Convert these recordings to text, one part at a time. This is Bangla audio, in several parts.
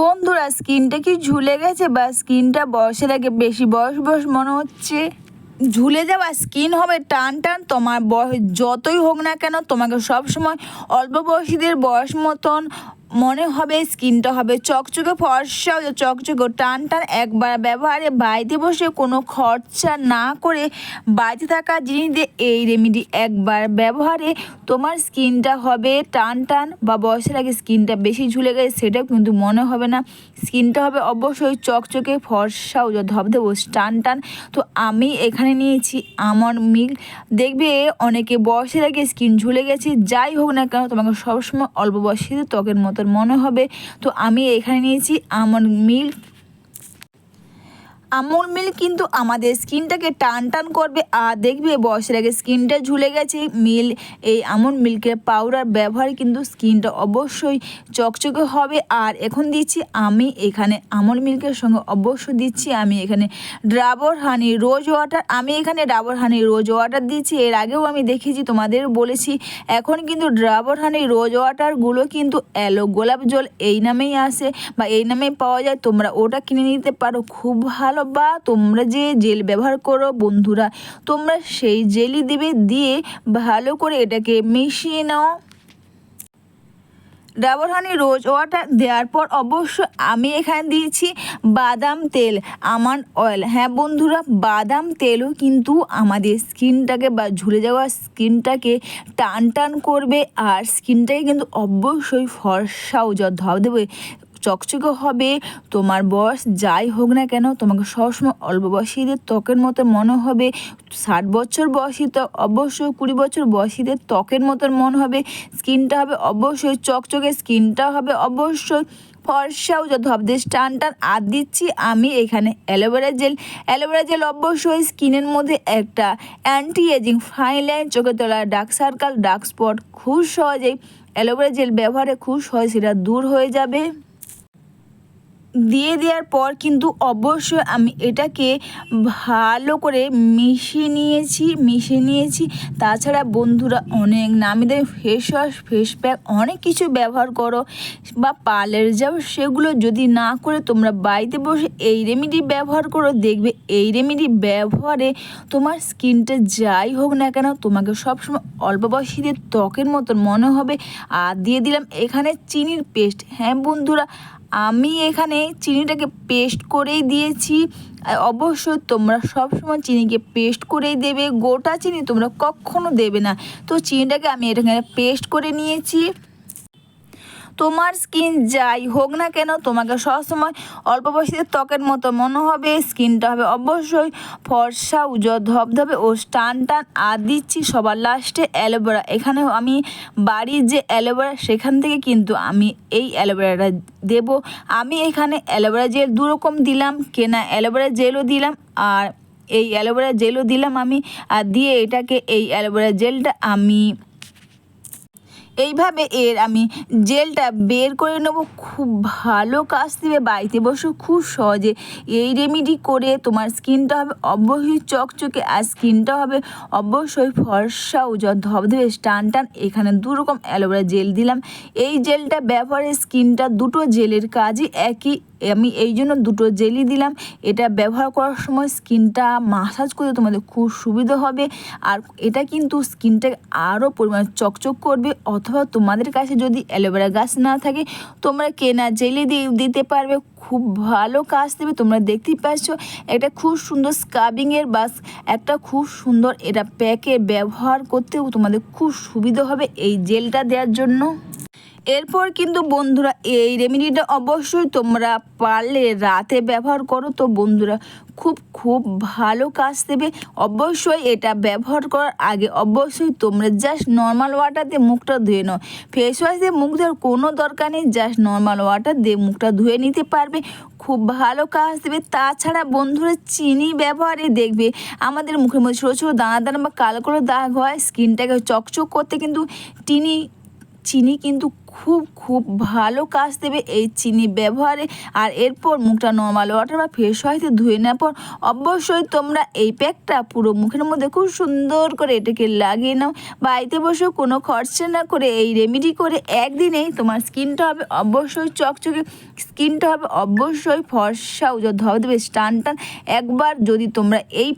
বন্ধুরা, স্কিনটা কি ঝুলে গেছে বা স্কিনটা বয়সের আগে বেশি বয়স বয়স মনে হচ্ছে? ঝুলে যাওয়া স্কিন হবে টান টান, তোমার বয়স যতই হোক না কেন, তোমাকে সবসময় অল্প বয়সীদের বয়স মতন মনে হবে স্কিনটা হবে চকচকে ফর্সা, চকচকে টান টান। একবার ব্যবহারে বাড়িতে বসে কোনো খরচা না করে বাড়িতে থাকা জিনিস দিয়ে এই রেমেডি একবার ব্যবহারে তোমার স্কিনটা হবে টান টান বা বয়সের আগে স্কিনটা বেশি ঝুলে গেছে সেটাও কিন্তু মনে হবে না। স্কিনটা হবে অবশ্যই চকচকে ফর্সা ও ধবধব টান টান। তো আমি এখানে নিয়েছি আমার মিল্ক। দেখবে অনেকে বয়সের আগে স্কিন ঝুলে গেছে, যাই হোক না কেন তোমাকে সবসময় অল্প বয়সীদের ত্বকের মতন মনে হবে? তো আমি এখানে নিয়েছি আমার মিল্ক আমুল মিল্ক কিন্তু আমাদের স্কিনটাকে টান টান করবে আর দেখবে বয়সের আগে স্কিনটা ঝুলে গেছে। মিল, এই আমুল মিল্কের পাউডার ব্যবহার কিন্তু স্কিনটা অবশ্যই চকচকে হবে। আর এখন দিচ্ছি আমি এখানে আমুল মিল্কের সঙ্গে অবশ্যই দিচ্ছি আমি এখানে ডাবর হানি রোজ ওয়াটার আমি এখানে ডাবর হানি রোজ ওয়াটার দিচ্ছি। এর আগেও আমি দেখেছি তোমাদের বলেছি। এখন কিন্তু ডাবর হানি রোজ ওয়াটারগুলো কিন্তু অ্যালো গোলাপ জল এই নামেই আসে বা এই নামেই পাওয়া যায়। তোমরা ওটা কিনে নিতে পারো। খুব ভালো বা তোমরা যে জেল ব্যবহার করো বন্ধুরা, তোমরা সেই জেলই দেবে, দিয়ে ভালো করে এটাকে মিশিয়ে নাও। ডাবর হানি রোজ ওয়াটার দেওয়ার পর অবশ্য আমি এখানে দিয়েছি বাদাম তেল, আমার অয়েল হ্যাঁ বন্ধুরা, বাদাম তেলও কিন্তু আমাদের স্কিনটাকে বা ঝুলে যাওয়া স্কিনটাকে টান টান করবে, আর স্কিনটাকে কিন্তু অবশ্যই ফর্সা ও ধব দেবে। চকচকে হবে, তোমার বয়স যাই হোক না কেন, তোমাকে সবসময় অল্প বয়সীদের ত্বকের মতো মনে হবে, ষাট বছর বয়সী তো অবশ্যই কুড়ি বছর বয়সীদের ত্বকের মতন মনে হবে, স্কিনটা হবে অবশ্যই চকচকে, স্কিনটা হবে অবশ্যই ফর্সাও যত হবে টান টান। আর দিচ্ছি আমি এখানে অ্যালোভেরা জেল। অ্যালোভেরা জেল অবশ্যই স্কিনের মধ্যে একটা অ্যান্টি এজিং ফাইন লাইন চোখে তোলা ডার্ক সার্কাল ডার্ক স্পট খুব সহজেই অ্যালোভেরা জেল ব্যবহারে খুব সহজ সেটা দূর হয়ে যাবে। দিয়ে দেওয়ার পর কিন্তু অবশ্যই আমি এটাকে ভালো করে মিশিয়ে নিয়েছি মিশিয়ে নিয়েছি। তাছাড়া বন্ধুরা অনেক নামি দামি ফেস ওয়াশ ফেস প্যাক অনেক কিছু ব্যবহার করো বা পার্লারে যাও, সেগুলো যদি না করে তোমরা বাড়িতে বসে এই রেমেডি ব্যবহার করো, দেখবে এই রেমেডি ব্যবহারে তোমার স্কিনটা যাই হোক না কেন তোমাকে সবসময় অল্প বয়সীদের ত্বকের মতন মনে হবে। আর দিয়ে দিলাম এখানে চিনির পেস্ট হ্যাঁ বন্ধুরা আমি এখানে চিনিটাকে পেস্ট করেই দিয়েছি। অবশ্য অবশ্যই তোমরা সবসময় চিনিকে পেস্ট করেই দেবে। গোটা চিনি তোমরা কখনো দেবে না। তো চিনিটাকে আমি এখানে পেস্ট করে নিয়েছি। তোমার স্কিন যাই হোক না কেন, তোমাকে সবসময় অল্প বয়সীদের ত্বকের মতো মনে হবে স্কিনটা হবে অবশ্যই ফর্সা, উজ্জ্বল, ধবধবে ও টান টান আর দিচ্ছি সবার লাস্টে অ্যালোভেরা এখানে আমি বাড়ির যে অ্যালোভেরা সেখান থেকে কিন্তু আমি এই অ্যালোভেরাটা দেব। আমি এখানে অ্যালোভেরা জেল দু রকম দিলাম, কেনা অ্যালোভেরা জেলও দিলাম, আর এই অ্যালোভেরা জেলও দিলাম আমি। আর দিয়ে এটাকে এই অ্যালোভেরা জেলটা আমি এইভাবে এর আমি জেলটা বের করে নেব। খুব ভালো কাজ দেবে, বাড়িতে বসে খুব সহজে। এই রেমিডি করে তোমার স্কিনটা হবে অবশ্যই চকচকে, আর স্কিনটা হবে অবশ্যই ফর্সা ও ধবধবে টান টান। এখানে দুরকম অ্যালোভেরা জেল দিলাম। এই জেলটা ব্যবহারে স্কিনটা দুটো জেলের কাজই একই। আমি এই জন্য দুটো জেলি দিলাম। এটা ব্যবহার করার সময় স্কিনটা মাসাজ করতে তোমাদের খুব সুবিধা হবে। আর এটা কিন্তু স্কিনটাকে আরও পরিমাণে চকচক করবে। অথবা তোমাদের কাছে যদি অ্যালোভেরা গাছ না থাকে, তোমরা কেনা জেলি দিতে পারবে। খুব ভালো কাজ দেবে। তোমরা দেখতেই পাচ্ছ, একটা খুব সুন্দর স্কাবিংয়ের বা একটা খুব সুন্দর এটা প্যাকে ব্যবহার করতেও তোমাদের খুব সুবিধা হবে এই জেলটা দেওয়ার জন্য। এরপর কিন্তু বন্ধুরা, এই রেমেডিটা অবশ্যই তোমরা পারলে, রাতে ব্যবহার করো। তো বন্ধুরা, খুব খুব ভালো কাজ দেবে। অবশ্যই এটা ব্যবহার করার আগে অবশ্যই তোমরা জাস্ট নর্মাল ওয়াটার দিয়ে মুখটা ধুয়ে নাও। ফেস ওয়াশ দিয়ে মুখ ধোয়ার কোনো দরকার নেই জাস্ট নর্মাল ওয়াটার দিয়ে মুখটা ধুয়ে নিতে পারবে। খুব ভালো কাজ দেবে। তাছাড়া বন্ধুরা, চিনি ব্যবহারে দেখবে, আমাদের মুখের মধ্যে ছোটো ছোটো দানা দানা বা কালো কালো দাগ হয় স্কিনটাকে চকচক করতে কিন্তু চিনি চিনি কিন্তু খুব খুব ভালো কাজ দেবে এই চিনি ব্যবহারে। আর এরপর মুখটা নর্মাল ওয়াটার বা ফ্রেশ হয়তো ধুয়ে নেওয়ার পর অবশ্যই তোমরা এই প্যাকটা পুরো মুখের মধ্যে খুব সুন্দর করে এটাকে লাগিয়ে নাও। বাড়িতে বসে কোনো খরচা না করে এই রেমেডি করে একদিনেই তোমার স্কিনটা হবে অবশ্যই চকচকে, স্কিনটা হবে অবশ্যই ফর্সা উজো ধব দেবে টান টান একবার যদি তোমরা এই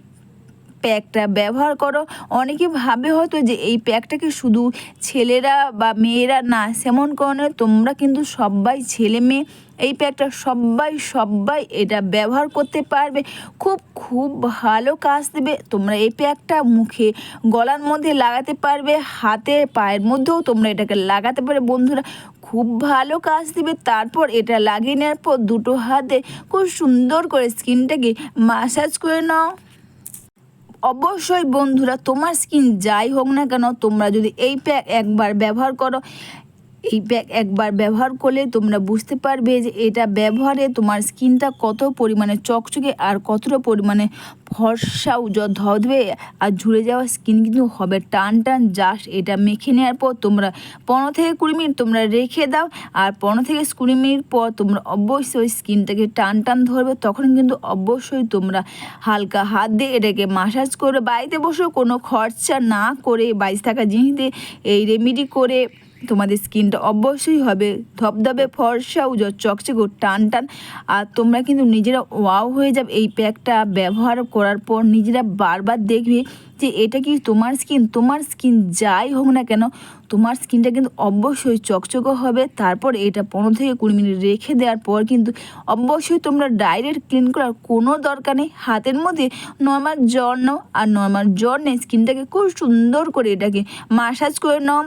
প্যাকটা ব্যবহার করো। অনেকে ভাবে হয়তো যে এই প্যাকটাকে শুধু ছেলেরা বা মেয়েরা না, সেমন কারণে তোমরা কিন্তু সবাই ছেলে মেয়ে, এই প্যাকটা সবাই সবাই এটা ব্যবহার করতে পারবে। খুব খুব ভালো কাজ দেবে। তোমরা এই প্যাকটা মুখে, গলার মধ্যে লাগাতে পারবে, হাতে, পায়ের মধ্যেও তোমরা এটাকে লাগাতে পারবে, বন্ধুরা। খুব ভালো কাজ দিবে। তারপর এটা লাগিয়ে নেওয়ার পর দুটো হাতে খুব সুন্দর করে স্কিনটাকে মাসাজ করে নাও। অবশ্যই বন্ধুরা, তোমার স্কিন যাই হোক না কেন, তোমরা যদি এই প্যাক একবার ব্যবহার করো এই প্যাক একবার ব্যবহার করলে তোমরা বুঝতে পারবে যে এটা ব্যবহারে তোমার স্কিনটা কত পরিমাণে চকচকে আর কতটা পরিমাণে ফর্সা উজ্জ্বল ধবধবে আর ঝুড়ে যাওয়া স্কিন কিন্তু হবে টান টান জাস্ট এটা মেখে নেওয়ার পর তোমরা পনেরো থেকে কুড়ি মিনিট তোমরা রেখে দাও আর পনেরো থেকে কুড়ি মিনিট পর তোমরা অবশ্যই ওই স্কিনটাকে টান টান ধরবে তখন কিন্তু অবশ্যই তোমরা হালকা হাত দিয়ে এটাকে মাসাজ করবে। বাড়িতে বসেও কোনো খরচা না করে বাইশ থাকা জিনিস দিয়ে এই রেমেডি করে তোমাদের স্কিনটা অবশ্যই হবে। ধবধবে, ফর্সা উজ্জ্বল চকচকে, টান টান। আর তোমরা কিন্তু নিজেরা ওয়াও হয়ে যাবে এই প্যাকটা ব্যবহার করার পর। নিজেরা বারবার দেখবে যে এটা কি তোমার স্কিন? তোমার স্কিন যাই হোক না কেন, তোমার স্কিনটা কিন্তু অবশ্যই চকচকে হবে। তারপর এটা পনেরো থেকে কুড়ি মিনিট রেখে দেওয়ার পর কিন্তু অবশ্যই তোমরা ডাইরেক্ট ক্লিন করার কোনো দরকার নেই। হাতের মধ্যে নর্মাল জ্বর নাও, আর নর্মাল জ্বর নেই, স্কিনটাকে খুব সুন্দর করে এটাকে মাসাজ করে নাও।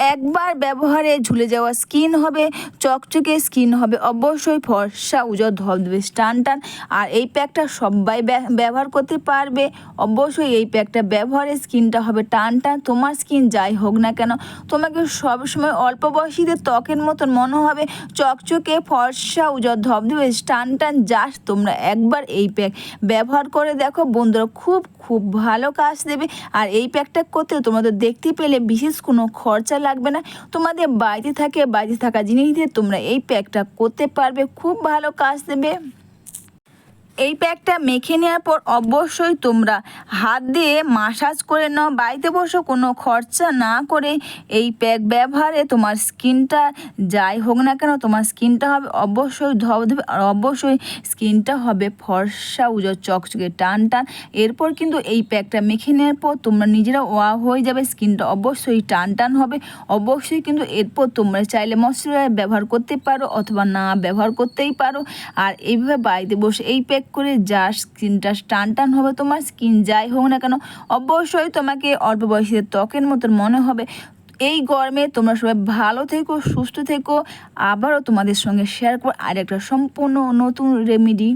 একবার ব্যবহারে ঝুলে যাওয়া স্কিন হবে, চকচকে স্কিন হবে, অবশ্যই ফর্সা, উজ্জ্বল, ধবধবে, টান টান। আর এই প্যাকটা সবাই ব্যা- ব্যবহার করতে পারবে। অবশ্যই এই প্যাকটা ব্যবহারে স্কিনটা হবে টান টান। তোমার স্কিন যাই হোক না কেন, তোমাকে সবসময় অল্প বয়সীদের ত্বকের মতন মনে হবে। চকচকে, ফর্সা, উজ্জ্বল, ধবধবে, টান টান, জাস্ট তোমরা একবার এই প্যাক ব্যবহার করে দেখো। বন্ধুরা খুব খুব ভালো কাজ দেবে। আর এই প্যাকটা করতে তোমাদের দেখতে পেলে বিশেষ কোনো খরচা লাগবে না। তোমাদের বাড়িতে থাকে, বাড়িতে থাকা জিনিস দিয়ে তোমরা এই প্যাকটা করতে পারবে। খুব ভালো কাজ দেবে। এই প্যাকটা মেখে নেওয়ার পর অবশ্যই তোমরা হাত দিয়ে মাসাজ করে নাও। বাড়িতে বসে কোনো খরচা না করে এই প্যাক ব্যবহারে তোমার স্কিনটা যাই হোক না কেন, তোমার স্কিনটা হবে অবশ্যই ধবধবে আর অবশ্যই স্কিনটা হবে ফর্সা, উজো, চকচকে, টান টান। এরপর কিন্তু এই প্যাকটা মেখে নেওয়ার পর তোমরা নিজেরা ওয়া হয়ে যাবে, স্কিনটা অবশ্যই টান টান হবে। অবশ্যই কিন্তু এরপর তোমরা চাইলে ময়শ্চারাইজার ব্যবহার করতে পারো অথবা না ব্যবহার করতেই পারো। আর এইভাবে বাড়িতে বসে এই প্যাক করে যা স্কিনটা টান টান হবে, তোমার স্কিন যাই হোক না কেন, অবশ্যই তোমাকে অল্প বয়সীদের ত্বকের মতন মনে হবে। এই গরমে তোমরা সবাই ভালো থেকো, সুস্থ থেকো। আবারও তোমাদের সঙ্গে শেয়ার করো আর একটা সম্পূর্ণ নতুন রেমেডি